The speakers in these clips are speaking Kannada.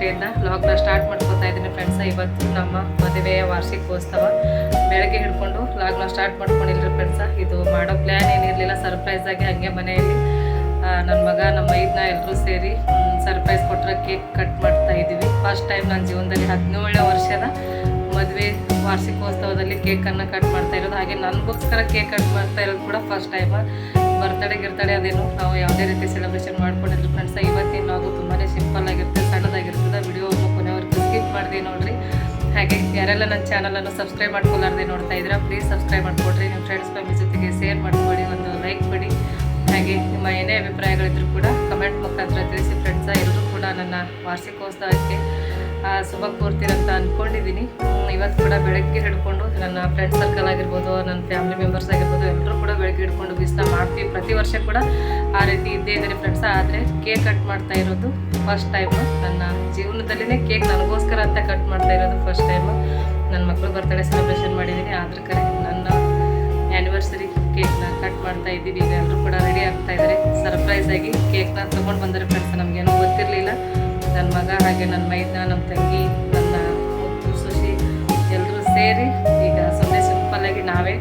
ಗಂಟೆಯಿಂದ ಲಾಗ್ನ ಸ್ಟಾರ್ಟ್ ಮಾಡ್ಕೊತಾ ಇದ್ದೀನಿ ಫ್ರೆಂಡ್ಸ ಇವತ್ತು ನಮ್ಮ ಮದುವೆಯ ವಾರ್ಷಿಕೋತ್ಸವ. ಬೆಳಗ್ಗೆ ಹಿಡ್ಕೊಂಡು ಲಾಗ್ನ ಸ್ಟಾರ್ಟ್ ಮಾಡ್ಕೊಂಡಿಲ್ರಿ ಫ್ರೆಂಡ್ಸ ಇದು ಮಾಡೋ ಪ್ಲ್ಯಾನ್ ಏನಿರಲಿಲ್ಲ ಸರ್ಪ್ರೈಸ್ ಆಗಿ ಹಾಗೆ ಮನೆಯಲ್ಲಿ ನನ್ನ ಮಗ ನಮ್ಮ ಐದನ್ನ ಎಲ್ಲರೂ ಸೇರಿ ಸರ್ಪ್ರೈಸ್ ಕೊಟ್ಟರೆ ಕೇಕ್ ಕಟ್ ಮಾಡ್ತಾ ಇದ್ದೀವಿ. ಫಸ್ಟ್ ಟೈಮ್ ನನ್ನ ಜೀವನದಲ್ಲಿ ಹದಿನೇಳನೇ ವರ್ಷದ ಮದುವೆ ವಾರ್ಷಿಕೋತ್ಸವದಲ್ಲಿ ಕೇಕನ್ನು ಕಟ್ ಮಾಡ್ತಾ ಇರೋದು. ಹಾಗೆ ನನಗೋಸ್ಕರ ಕೇಕ್ ಕಟ್ ಮಾಡ್ತಾ ಇರೋದು ಕೂಡ ಫಸ್ಟ್ ಟೈಮ್ ಬರ್ತಡೆ, ಗಿರ್ತಡೆ ಅದೇನು ನಾವು ಯಾವುದೇ ರೀತಿ ಸೆಲೆಬ್ರೇಷನ್ ಮಾಡ್ಕೊಂಡಿಲ್ಲ ಫ್ರೆಂಡ್ಸ ಇವತ್ತಿನ ನಾವು ತುಂಬಾ ಸಿಂಪಲ್ ಆಗಿರುತ್ತೆ ಕೊನೆವರೆಗೂ ಮಾಡಿದೆ ನೋಡ್ರಿ. ಹಾಗೆ ಯಾರೆಲ್ಲ ನನ್ನ ಚಾನಲನ್ನು ಸಬ್ಸ್ಕ್ರೈಬ್ ಮಾಡ್ಕೊಲಾರ್ದೆ ನೋಡ್ತಾ ಇದ್ದೀರಾ ಪ್ಲೀಸ್ ಸಬ್ಸ್ಕ್ರೈಬ್ ಮಾಡ್ಕೊಡ್ರಿ. ನಿಮ್ಮ ಫ್ರೆಂಡ್ಸ್ ಫ್ಯಾಮಿಲಿ ಜೊತೆಗೆ ಶೇರ್ ಮಾಡ್ಕೊಡಿ ಒಂದು ಲೈಕ್ ಮಾಡಿ ಹಾಗೆ ನಿಮ್ಮ ಏನೇ ಅಭಿಪ್ರಾಯಗಳಿದ್ರು ಕೂಡ ಕಮೆಂಟ್ ಮುಖಾಂತರ ತಿಳಿಸಿ. ಫ್ರೆಂಡ್ಸ ಎಲ್ಲರೂ ಕೂಡ ನನ್ನ ವಾರ್ಷಿಕೋತ್ಸವಕ್ಕೆ ಶುಭ ಕೋರ್ತೀರಂತ ಅಂದ್ಕೊಂಡಿದ್ದೀನಿ ಇವತ್ತು ಕೂಡ ಬೆಳಗ್ಗೆ ಹಿಡ್ಕೊಂಡು ನನ್ನ ಫ್ರೆಂಡ್ ಸರ್ಕಲ್ ಆಗಿರ್ಬೋದು, ನನ್ನ ಫ್ಯಾಮಿಲಿ ಮೆಂಬರ್ಸ್ ಆಗಿರ್ಬೋದು ಎಲ್ಲರೂ ಕೂಡ ಬೆಳಗ್ಗೆ ಹಿಡ್ಕೊಂಡು ಬಿಸ್ತಾ ಮಾಡ್ತೀವಿ. ಪ್ರತಿ ವರ್ಷ ಕೂಡ ಆ ರೀತಿ ಇದ್ದೇ ಇದ್ದಾರೆ ಫ್ರೆಂಡ್ಸ ಆದರೆ ಕೇಕ್ ಕಟ್ ಮಾಡ್ತಾ ಇರೋದು ಫಸ್ಟ್ ಟೈಮು ನನ್ನ ಜೀವನದಲ್ಲಿನೇ ಕೇಕ್ ನನಗೋಸ್ಕರ ಅಂತ ಕಟ್ ಮಾಡ್ತಾ ಇರೋದು ಫಸ್ಟ್ ಟೈಮು ನನ್ನ ಮಕ್ಕಳು ಬರ್ತಡೇ ಸೆಲೆಬ್ರೇಷನ್ ಮಾಡಿದ್ದೀನಿ. ಆದ್ರ ಕರೆ, ನನ್ನ ಆ್ಯನಿವರ್ಸರಿ ಕೇಕ್ನ ಕಟ್ ಮಾಡ್ತಾ ಇದ್ದೀವಿ. ಈಗ ಎಲ್ಲರೂ ಕೂಡ ರೆಡಿ ಆಗ್ತಾ ಇದ್ದಾರೆ. ಸರ್ಪ್ರೈಸ್ ಆಗಿ ಕೇಕ್ನ ತೊಗೊಂಡು ಬಂದರೆ ಫ್ರೆಂಡ್ಸ್ ನಮಗೇನು ಗೊತ್ತಿರಲಿಲ್ಲ. ನನ್ನ ಮಗ ಹಾಗೆ ನನ್ನ ಮೈದ ನಮ್ಮ ತಂಗಿ, ನನ್ನ ಮುತ್ತು ಸುಶಿ ಎಲ್ಲರೂ ಸೇರಿ ಈಗ ಸೊನ್ನೆ ಸಿಂಪಲ್ಲಾಗಿ ನಾವೇ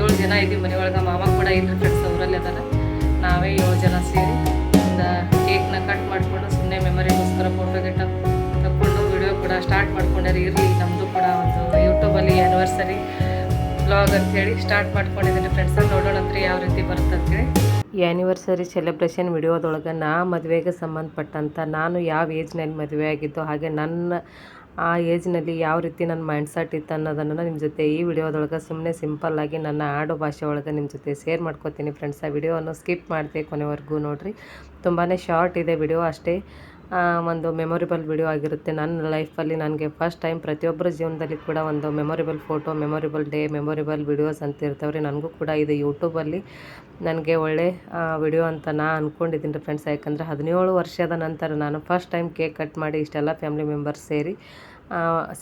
ಏಳು ಜನ ಇದ್ದೀವಿ ಮನೆಯೊಳಗೆ. ಮಾವ ಕೂಡ ಇಲ್ಲರಿ ಫ್ರೆಂಡ್ಸ್ ಅವರಲ್ಲಿ ಅದಾರೆ. ನಾವೇ ಏಳು ಜನ ಸೇರಿ ಒಂದು ಕೇಕ್ನ ಕಟ್ ಮಾಡಿಕೊಂಡು ಸುಮ್ಮನೆ ಮೆಮೊರಿಗೋಸ್ಕರ ಫೋಟೋ ಗಿಟ ತಗೊಂಡು ವಿಡಿಯೋ ಕೂಡ ಸ್ಟಾರ್ಟ್ ಮಾಡ್ಕೊಂಡಾರೆ. ಇರಲಿ ನಮ್ಮದು ಕೂಡ ಒಂದು ಯೂಟ್ಯೂಬಲ್ಲಿ ಆ್ಯನಿವರ್ಸರಿ ಬ್ಲಾಗ್ ಅಂತೇಳಿ ಸ್ಟಾರ್ಟ್ ಮಾಡ್ಕೊಂಡಿದ್ದೀನಿ ಫ್ರೆಂಡ್ಸ್ ನೋಡೋಣ ಅಂತ ಯಾವ ರೀತಿ ಬರುತ್ತೆ ಈ ಆ್ಯನಿವರ್ಸರಿ ಸೆಲೆಬ್ರೇಷನ್ ವಿಡಿಯೋದೊಳಗೆ ನಾ ಮದುವೆಗೆ ಸಂಬಂಧಪಟ್ಟಂಥ ನಾನು ಯಾವ ಏಜ್ನಲ್ಲಿ ಮದುವೆ ಆಗಿದ್ದೋ ಹಾಗೆ ನನ್ನ ಆ ಏಜ್ನಲ್ಲಿ ಯಾವ ರೀತಿ ನನ್ನ ಮೈಂಡ್ ಸೆಟ್ ಇತ್ತು ಅನ್ನೋದನ್ನು ನಿಮ್ಮ ಜೊತೆ ಈ ವಿಡಿಯೋದೊಳಗೆ ಸುಮ್ಮನೆ ಸಿಂಪಲ್ಲಾಗಿ ನನ್ನ ಆಡು ಭಾಷೆ ಒಳಗೆ ನಿಮ್ಮ ಜೊತೆ ಶೇರ್ ಮಾಡ್ಕೋತೀನಿ ಫ್ರೆಂಡ್ಸ್ ಆ ವಿಡಿಯೋವನ್ನು ಸ್ಕಿಪ್ ಮಾಡಿದೆ ಕೊನೆವರೆಗೂ ನೋಡಿರಿ. ತುಂಬಾ ಶಾರ್ಟ್ ಇದೆ ವಿಡಿಯೋ ಅಷ್ಟೇ. ಒಂದು ಮೆಮೊರಿಬಲ್ ವಿಡಿಯೋ ಆಗಿರುತ್ತೆ. ನನ್ನ ಲೈಫಲ್ಲಿ ನನಗೆ ಫಸ್ಟ್ ಟೈಮ್ ಪ್ರತಿಯೊಬ್ಬರ ಜೀವನದಲ್ಲಿ ಕೂಡ ಒಂದು memorable photo memorable day memorable videos ಅಂತ ಇರ್ತವ್ರಿ. ನನಗೂ ಕೂಡ ಇದು ಯೂಟ್ಯೂಬಲ್ಲಿ ನನಗೆ ಒಳ್ಳೆ ವಿಡಿಯೋ ಅಂತ ನಾ ಅಂದ್ಕೊಂಡಿದ್ದೀನಿ ರೀ ಫ್ರೆಂಡ್ಸ್ ಯಾಕಂದರೆ ಹದಿನೇಳು ವರ್ಷದ ನಂತರ ನಾನು ಫಸ್ಟ್ ಟೈಮ್ ಕೇಕ್ ಕಟ್ ಮಾಡಿ ಇಷ್ಟೆಲ್ಲ ಫ್ಯಾಮಿಲಿ ಮೆಂಬರ್ಸ್ ಸೇರಿ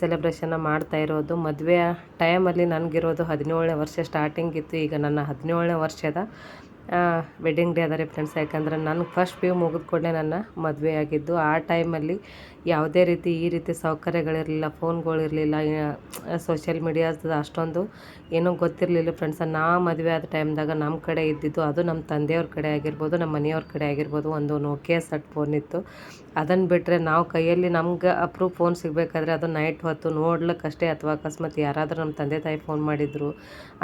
ಸೆಲೆಬ್ರೇಷನ್ನ ಮಾಡ್ತಾ ಇರೋದು. ಮದುವೆಯ ಟೈಮಲ್ಲಿ ನನಗಿರೋದು ಹದಿನೇಳನೇ ವರ್ಷ ಸ್ಟಾರ್ಟಿಂಗ್ ಇತ್ತು. ಈಗ ನನ್ನ ಹದಿನೇಳನೇ ವರ್ಷದ ವೆಡ್ಡಿಂಗ್ ಡೇ ಅದ ರೀ ಫ್ರೆಂಡ್ಸ್ ಯಾಕಂದ್ರೆ ನನ್ನ ಫಸ್ಟ್ ಪಿ ಯು ಮುಗಿದ ಕೂಡಲೇ ನನ್ನ ಮದುವೆ ಆಗಿದ್ದು. ಆ ಟೈಮಲ್ಲಿ ಯಾವುದೇ ರೀತಿ ಈ ರೀತಿ ಸೌಕರ್ಯಗಳಿರಲಿಲ್ಲ ಫೋನ್ಗಳಿರಲಿಲ್ಲ ಸೋಷಿಯಲ್ ಮೀಡಿಯಾದ ಅಷ್ಟೊಂದು ಏನೂ ಗೊತ್ತಿರಲಿಲ್ಲ ಫ್ರೆಂಡ್ಸ್ ನಾ ಮದುವೆ ಆದ ಟೈಮ್ದಾಗ ನಮ್ಮ ಕಡೆ ಇದ್ದಿದ್ದು ಅದು ನಮ್ಮ ತಂದೆಯವ್ರ ಕಡೆ ಆಗಿರ್ಬೋದು ನಮ್ಮ ಮನೆಯವ್ರ ಕಡೆ ಆಗಿರ್ಬೋದು ಒಂದು ನೋಕಿಯಾ ಸಟ್ ಫೋನ್ ಇತ್ತು. ಅದನ್ನು ಬಿಟ್ಟರೆ ನಾವು ಕೈಯಲ್ಲಿ ನಮ್ಗೆ ಅಪ್ರೂವ್ ಫೋನ್ ಸಿಗಬೇಕಾದ್ರೆ ಅದು ನೈಟ್ ಹೊತ್ತು ನೋಡ್ಲಿಕ್ಕಷ್ಟೇ ಅಥವಾ ಅಕಸ್ಮಾತ್ ಯಾರಾದರೂ ನಮ್ಮ ತಂದೆ ತಾಯಿ ಫೋನ್ ಮಾಡಿದ್ರು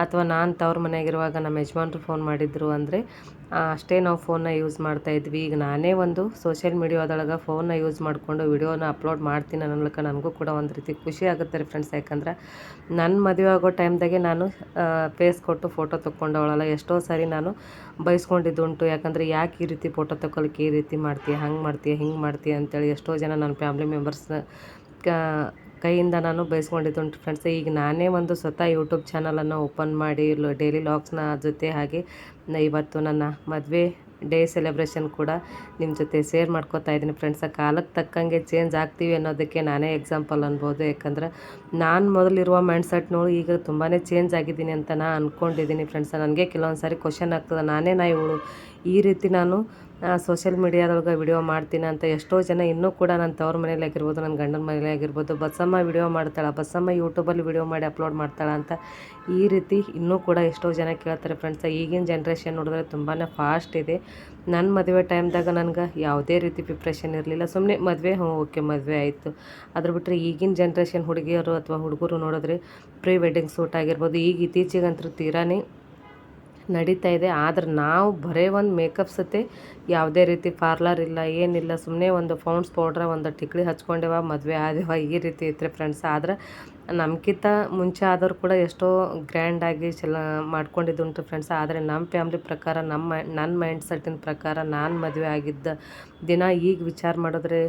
ಅಥವಾ ನಾನು ತವ್ರ ಮನೆಯಾಗಿರುವಾಗ ನಮ್ಮ ಯಜಮಾನ್ರು ಫೋನ್ ಮಾಡಿದ್ರು ಅಂದರೆ ಅಷ್ಟೇ ನಾವು ಫೋನ್ನ ಯೂಸ್ ಮಾಡ್ತಾ ಇದ್ವಿ. ಈಗ ನಾನೇ ಒಂದು ಸೋಷಿಯಲ್ ಮೀಡಿಯಾದೊಳಗೆ ಫೋನ್ನ ಯೂಸ್ ಮಾಡಿಕೊಂಡು ವಿಡಿಯೋನ ಅಪ್ಲೋಡ್ ಮಾಡ್ತೀನಿ ಅನ್ನೋಲ್ಕ ನನಗೂ ಕೂಡ ಒಂದು ರೀತಿ ಖುಷಿ ಆಗುತ್ತೆ ರೀ ಫ್ರೆಂಡ್ಸ್. ಯಾಕಂದ್ರೆ ನನ್ನ ಮದುವೆ ಆಗೋ ಟೈಮ್ದಾಗೆ ನಾನು ಫೇಸ್ ಕೊಟ್ಟು ಫೋಟೋ ತೊಗೊಂಡವಳಲ್ಲ ಎಷ್ಟೋ ಸಾರಿ ನಾನು ಬೈಸ್ಕೊಂಡಿದ್ದುಂಟು. ಯಾಕಂದರೆ ಯಾಕೆ ಈ ರೀತಿ ಫೋಟೋ ತೊಗೊಳಕ್ಕೆ ಈ ರೀತಿ ಮಾಡ್ತೀಯ, ಹಂಗೆ ಮಾಡ್ತೀಯ, ಹಿಂಗೆ ಮಾಡ್ತೀಯ ಅಂತೇಳಿ ಎಷ್ಟೋ ಜನ ನನ್ನ ಫ್ಯಾಮ್ಲಿ ಮೆಂಬರ್ಸ್ ಕೈಯಿಂದ ನಾನು ಬಯಸ್ಕೊಂಡಿದ್ದುಂಟು ಫ್ರೆಂಡ್ಸ್ ಈಗ ನಾನೇ ಒಂದು ಸ್ವತಃ ಯೂಟ್ಯೂಬ್ ಚಾನಲನ್ನು ಓಪನ್ ಮಾಡಿ ಡೈಲಿ ಲಾಗ್ಸ್ನ ಜೊತೆ ಹಾಗೆ ಇವತ್ತು ನನ್ನ ಮದುವೆ ಡೇ ಸೆಲೆಬ್ರೇಷನ್ ಕೂಡ ನಿಮ್ಮ ಜೊತೆ ಶೇರ್ ಮಾಡ್ಕೋತಾ ಇದ್ದೀನಿ ಫ್ರೆಂಡ್ಸ ಕಾಲಕ್ಕೆ ತಕ್ಕಂಗೆ ಚೇಂಜ್ ಆಗ್ತೀವಿ ಅನ್ನೋದಕ್ಕೆ ನಾನೇ ಎಕ್ಸಾಂಪಲ್ ಅನ್ಬೋದು. ಯಾಕಂದ್ರೆ ನಾನು ಮೊದಲಿರುವ ಮೈಂಡ್ ಸೆಟ್ ನೋಡಿ, ಈಗ ತುಂಬಾ ಚೇಂಜ್ ಆಗಿದ್ದೀನಿ ಅಂತ ನಾನು ಅಂದ್ಕೊಂಡಿದ್ದೀನಿ ಫ್ರೆಂಡ್ಸ್ ನನಗೆ ಕೆಲವೊಂದು ಸಾರಿ ಕ್ವಶನ್ ಆಗ್ತದೆ. ನಾನೇ ನಾ ಇವಳು ಈ ರೀತಿ ನಾನು ಸೋಷಿಯಲ್ ಮೀಡಿಯಾದೊಳಗೆ ವಿಡಿಯೋ ಮಾಡ್ತೀನಿ ಅಂತ ಎಷ್ಟೋ ಜನ ಇನ್ನೂ ಕೂಡ ನನ್ನ ತವ್ರ ಮನೇಲಿ ಆಗಿರ್ಬೋದು ನನ್ನ ಗಂಡನ ಮನೇಲಿ ಆಗಿರ್ಬೋದು, ಬಸ್ಸಮ್ಮ ವಿಡಿಯೋ ಮಾಡ್ತಾಳೆ, ಬಸ್ಸಮ್ಮ ಯೂಟ್ಯೂಬಲ್ಲಿ ವಿಡಿಯೋ ಮಾಡಿ ಅಪ್ಲೋಡ್ ಮಾಡ್ತಾಳೆ ಅಂತ ಈ ರೀತಿ ಇನ್ನೂ ಕೂಡ ಎಷ್ಟೋ ಜನ ಕೇಳ್ತಾರೆ ಫ್ರೆಂಡ್ಸ್ ಈಗಿನ ಜನ್ರೇಷನ್ ನೋಡಿದ್ರೆ ತುಂಬಾ ಫಾಸ್ಟ್ ಇದೆ. ನನ್ನ ಮದುವೆ ಟೈಮ್ದಾಗ ನನಗೆ ಯಾವುದೇ ರೀತಿ ಪ್ರಿಪ್ರೇಷನ್ ಇರಲಿಲ್ಲ. ಸುಮ್ಮನೆ ಮದುವೆ ಹ್ಞೂ ಓಕೆ ಮದುವೆ ಆಯಿತು. ಅದ್ರ ಬಿಟ್ಟರೆ ಈಗಿನ ಜನ್ರೇಷನ್ ಹುಡುಗಿಯರು ಅಥವಾ ಹುಡುಗರು ನೋಡಿದ್ರೆ ಪ್ರೀ ವೆಡ್ಡಿಂಗ್ ಸೂಟ್ ಆಗಿರ್ಬೋದು, ಈಗ ಇತ್ತೀಚೆಗಂತೂ ತೀರಾನೇ ನಡೀತಾ ಇದೆ. ಆದ್ರೆ ನಾವು ಬರೇ ಒಂದು ಮೇಕಪ್ ಸತೆ ಯಾವುದೇ ರೀತಿ ಪಾರ್ಲರ್ ಇಲ್ಲ, ಏನಿಲ್ಲ ಸುಮ್ಮನೆ ಒಂದು ಫೌಂಡ್ಸ್ ಪೌಡ್ರ ಒಂದು ಟಿಕ್ಳಿ ಹಚ್ಕೊಂಡೇವ, ಮದುವೆ ಆದೇವ ಈ ರೀತಿ ಇತ್ತು ಫ್ರೆಂಡ್ಸ್ ಆದ್ರೆ ನಮ್ಗಿಂತ ಮುಂಚೆ ಆದವ್ರು ಕೂಡ ಎಷ್ಟೋ ಗ್ರ್ಯಾಂಡಾಗಿ ಚೆಲ್ಲ ಮಾಡ್ಕೊಂಡಿದ್ದುಂಟು ಫ್ರೆಂಡ್ಸ್ ಆದರೆ ನಮ್ಮ ಫ್ಯಾಮ್ಲಿ ಪ್ರಕಾರ, ನಮ್ಮ ನನ್ನ ಮೈಂಡ್ ಸೆಟ್ಟಿನ ಪ್ರಕಾರ ನಾನು ಮದುವೆ ಆಗಿದ್ದ ದಿನ ಈಗ ವಿಚಾರ ಮಾಡಿದ್ರೆ,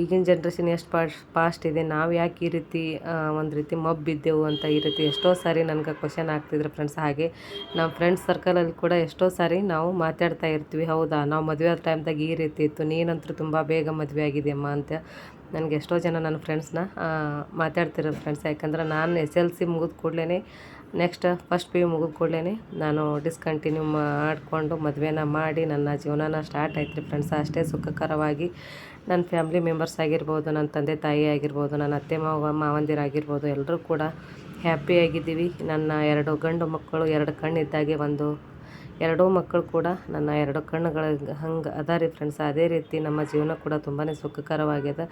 ಈಗಿನ ಜನ್ರೇಷನ್ ಎಷ್ಟು ಪಾಶ್ ಪಾಸ್ಟ್ ಇದೆ. ನಾವು ಯಾಕೆ ಈ ರೀತಿ ಒಂದು ರೀತಿ ಮಬ್ಬಿದ್ದೆವು ಅಂತ ಈ ರೀತಿ ಎಷ್ಟೋ ಸಾರಿ ನನಗೆ ಕ್ವಶನ್ ಆಗ್ತಿದ್ರು ಫ್ರೆಂಡ್ಸ್ ಹಾಗೆ ನಮ್ಮ ಫ್ರೆಂಡ್ಸ್ ಸರ್ಕಲಲ್ಲಿ ಕೂಡ ಎಷ್ಟೋ ಸಾರಿ ನಾವು ಮಾತಾಡ್ತಾ ಇರ್ತೀವಿ. ಹೌದಾ? ನಾವು ಮದುವೆ ಆದ ಟೈಮ್ದಾಗ ಈ ರೀತಿ ಇತ್ತು. ನೀನಂತರೂ ತುಂಬ ಬೇಗ ಮದುವೆ ಆಗಿದೆಯಮ್ಮ ಅಂತ ನನಗೆ ಎಷ್ಟೋ ಜನ ನನ್ನ ಫ್ರೆಂಡ್ಸ್ನ ಮಾತಾಡ್ತಿರೋ ಫ್ರೆಂಡ್ಸ್. ಯಾಕಂದ್ರೆ ನಾನು ಎಸ್ ಎಲ್ ಸಿ ಮುಗಿದ ಕೂಡಲೇ ನೆಕ್ಸ್ಟ್ ಫಸ್ಟ್ ಪಿ ಯು ಮುಗಿದ ಕೂಡಲೇ ನಾನು ಡಿಸ್ಕಂಟಿನ್ಯೂ ಮಾಡಿಕೊಂಡು ಮದುವೆನ ಮಾಡಿ ನನ್ನ ಜೀವನನ ಸ್ಟಾರ್ಟ್ ಆಯ್ತು ರೀ ಫ್ರೆಂಡ್ಸ್. ಅಷ್ಟೇ ಸುಖಕರವಾಗಿ ನನ್ನ ಫ್ಯಾಮ್ಲಿ ಮೆಂಬರ್ಸ್ ಆಗಿರ್ಬೋದು, ನನ್ನ ತಂದೆ ತಾಯಿ ಆಗಿರ್ಬೋದು, ನನ್ನ ಅತ್ತೆ ಮಾವ ಮಾವಂದಿರಾಗಿರ್ಬೋದು ಎಲ್ಲರೂ ಕೂಡ ಹ್ಯಾಪಿಯಾಗಿದ್ದೀವಿ ನನ್ನ ಎರಡು ಗಂಡು ಮಕ್ಕಳು ಎರಡು ಕಣ್ಣಿದ್ದಾಗೆ ಒಂದು ಎರಡೂ ಮಕ್ಕಳು ಕೂಡ ನನ್ನ ಎರಡು ಕಣ್ಣುಗಳ ಹಂಗೆ ಅದ ರೀ ಫ್ರೆಂಡ್ಸ್ ಅದೇ ರೀತಿ ನಮ್ಮ ಜೀವನ ಕೂಡ ತುಂಬಾ ಸುಖಕರವಾಗಿದೆ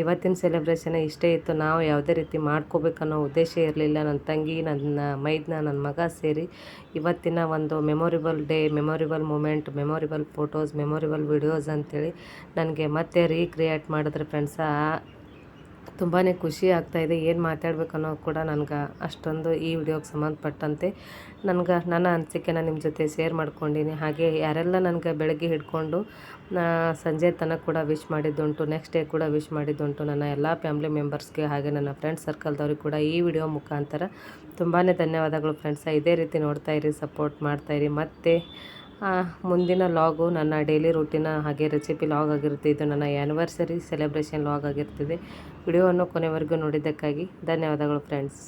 ಇವತ್ತಿನ ಸೆಲೆಬ್ರೇಷನ್ ಇಷ್ಟೇ ಇತ್ತು. ನಾವು ಯಾವುದೇ ರೀತಿ ಮಾಡ್ಕೋಬೇಕನ್ನೋ ಉದ್ದೇಶ ಇರಲಿಲ್ಲ. ನನ್ನ ತಂಗಿ, ನನ್ನ ಮೈದ್ನ, ನನ್ನ ಮಗ ಸೇರಿ ಇವತ್ತಿನ ಒಂದು memorable day memorable moment memorable photos memorable videos ಅಂಥೇಳಿ ನನಗೆ ಮತ್ತೆ ರೀಕ್ರಿಯೇಟ್ ಮಾಡಿದ್ರೆ ಫ್ರೆಂಡ್ಸ ತುಂಬಾ ಖುಷಿ ಆಗ್ತಾಯಿದೆ ಏನು ಮಾತಾಡಬೇಕು ಅನ್ನೋದು ಕೂಡ ನನಗೆ ಅಷ್ಟೊಂದು ಈ ವಿಡಿಯೋಗೆ ಸಂಬಂಧಪಟ್ಟಂತೆ. ನನಗೆ ನನ್ನ ಅನಿಸಿಕೆನ ನಿಮ್ಮ ಜೊತೆ ಶೇರ್ ಮಾಡ್ಕೊಂಡಿನಿ. ಹಾಗೆ ಯಾರೆಲ್ಲ ನನಗೆ ಬೆಳಗ್ಗೆ ಹಿಡ್ಕೊಂಡು ಸಂಜೆ ತನಕ ಕೂಡ ವಿಶ್ ಮಾಡಿದ್ದುಂಟು ನೆಕ್ಸ್ಟ್ ಡೇ ಕೂಡ ವಿಶ್ ಮಾಡಿದ್ದುಂಟು, ನನ್ನ ಎಲ್ಲ ಫ್ಯಾಮ್ಲಿ ಮೆಂಬರ್ಸ್ಗೆ ಹಾಗೆ ನನ್ನ ಫ್ರೆಂಡ್ ಸರ್ಕಲ್ದವ್ರಿಗೆ ಕೂಡ ಈ ವಿಡಿಯೋ ಮುಖಾಂತರ ತುಂಬಾ ಧನ್ಯವಾದಗಳು ಫ್ರೆಂಡ್ಸ ಇದೇ ರೀತಿ ನೋಡ್ತಾಯಿರಿ ಸಪೋರ್ಟ್ ಮಾಡ್ತಾಯಿರಿ ಮತ್ತು ಮುಂದಿನ ಲಾಗು ನನ್ನ ಡೈಲಿ ರೂಟೀನ ಹಾಗೆ ರೆಸಿಪಿ ಲಾಗ್ ಆಗಿರುತ್ತೆ. ಇದು ನನ್ನ ಆ್ಯನಿವರ್ಸರಿ ಸೆಲೆಬ್ರೇಷನ್ ಲಾಗ್ ಆಗಿರ್ತದೆ. ವಿಡಿಯೋವನ್ನು ಕೊನೆವರೆಗೂ ನೋಡಿದ್ದಕ್ಕಾಗಿ ಧನ್ಯವಾದಗಳು ಫ್ರೆಂಡ್ಸ್